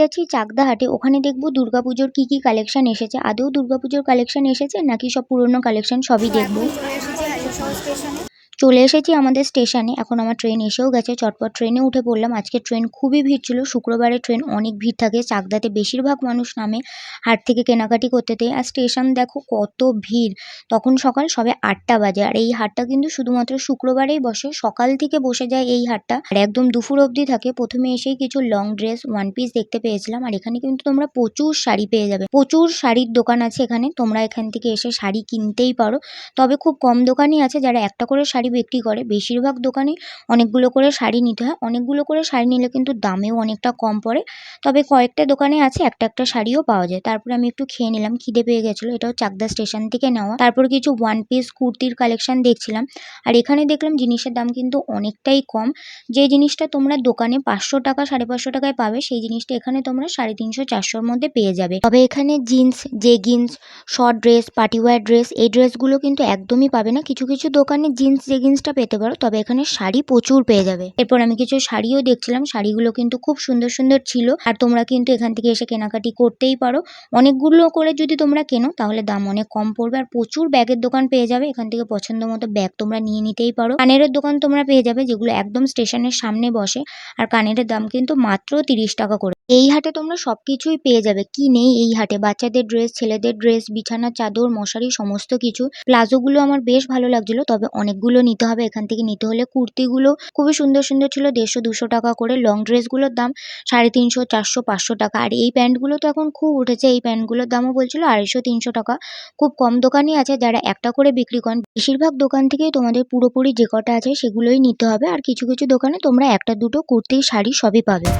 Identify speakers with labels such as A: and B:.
A: যাচ্ছি চাকদাহাটে। ওখানে দেখব দুর্গাপুজোর কি কি কালেকশন এসেছে। আদৌ দুর্গাপুজোর কালেকশন এসেছে নাকি সব পুরনো কালেকশন সবই দেখব? চলে এসেছি আমাদের স্টেশনে। এখন আমার ট্রেন এসেও গেছে। চটপট ট্রেনে উঠে পড়লাম। আজকে ট্রেন খুবই ভিড় ছিল। শুক্রবারে ট্রেন অনেক ভিড় থাকে। চাকদাতে বেশিরভাগ মানুষ নামে হাট থেকে কেনাকাটি করতে দেয়। আর স্টেশন দেখো কত ভিড়। তখন সকাল সবে আটটা বাজে। আর এই হাটটা কিন্তু শুধুমাত্র শুক্রবারেই বসে। সকাল থেকে বসে যায় এই হাটটা। আর একদম দুপুর অবধি থাকে। প্রথমে এসেই কিছু লং ড্রেস, ওয়ান পিস দেখতে পেয়েছিলাম। আর এখানে কিন্তু তোমরা প্রচুর শাড়ি পেয়ে যাবে। প্রচুর শাড়ির দোকান আছে এখানে। তোমরা এখান থেকে এসে শাড়ি কিনতেই পারো। তবে খুব কম দোকানই আছে। যারা একটা করে শাড়ি বিক্রি করে। বেশিরভাগ দোকানে অনেকগুলো করে শাড়ি নিতে হয়। অনেকগুলো করে শাড়ি নিলে কিন্তু দামেও অনেকটা কম পড়ে। তবে কয়েকটা দোকানে আছে, একটা একটা শাড়িও পাওয়া যায়। তারপরে আমি একটু খেয়ে নিলাম, খিদে পেয়ে গেছিল। এটাও চাকদা স্টেশন থেকে নেওয়া। তারপর কিছু ওয়ান পিস কুর্তির কালেকশন দেখছিলাম। আর এখানে দেখলাম জিনিসের দাম কিন্তু অনেকটাই কম। যে জিনিসটা তোমরা দোকানে পাঁচশো টাকা, সাড়ে পাঁচশো টাকায় পাবে, সেই জিনিসটা এখানে তোমরা সাড়ে তিনশো, চারশোর মধ্যে পেয়ে যাবে। তবে এখানে jeans jeggings short dress party wear dress এই ড্রেসগুলো কিন্তু একদমই পাবে না। কিছু কিছু দোকানে জিন্স জেগিন্সটা পেতে পারো, তবে এখানে শাড়ি প্রচুর পেয়ে যাবে। এরপর আমি কিছু শাড়িও দেখছিলাম, শাড়িগুলো কিন্তু খুব সুন্দর সুন্দর ছিল, আর তোমরা কিন্তু এখান থেকে এসে কেনাকাটি করতেই পারো। অনেকগুলো করে যদি তোমরা কেনো, তাহলে দাম অনেক কম পড়বে, আর প্রচুর ব্যাগের দোকান পেয়ে যাবে, এখান থেকে পছন্দ মতো ব্যাগ তোমরা নিয়ে নিতেই পারো। কানের দোকান তোমরা পেয়ে যাবে, যেগুলো একদম স্টেশনের সামনে বসে, আর কানের দাম কিন্তু মাত্র তিরিশ টাকা করে। এই হাটে তোমরা সবকিছুই পেয়ে যাবে, কি নেই এই হাটে? বাচ্চাদের ড্রেস ছেলেদের ড্রেস বিছানার চাদর, মশারি, সমস্ত কিছু। প্লাজোগুলো আমার বেশ ভালো লাগছিল, তবে অনেকগুলো নিতে হবে। এখান থেকে নিতে হলে কুর্তিগুলো খুবই সুন্দর সুন্দর ছিল। দেড়শো, দুশো টাকা করে লং ড্রেসগুলোর দাম সাড়ে তিনশো, চারশো, পাঁচশো টাকা। আর এই প্যান্টগুলো তো এখন খুব উঠেছে। এই প্যান্টগুলোর দামও বলছিল আড়াইশো, তিনশো টাকা। খুব কম দোকানই আছে। যারা একটা করে বিক্রি করেন, বেশিরভাগ দোকান থেকেই তোমাদের পুরোপুরি যে কটা আছে সেগুলোই নিতে হবে। আর কিছু কিছু দোকানে তোমরা একটা, দুটো কুর্তি, শাড়ি সবই পাবে।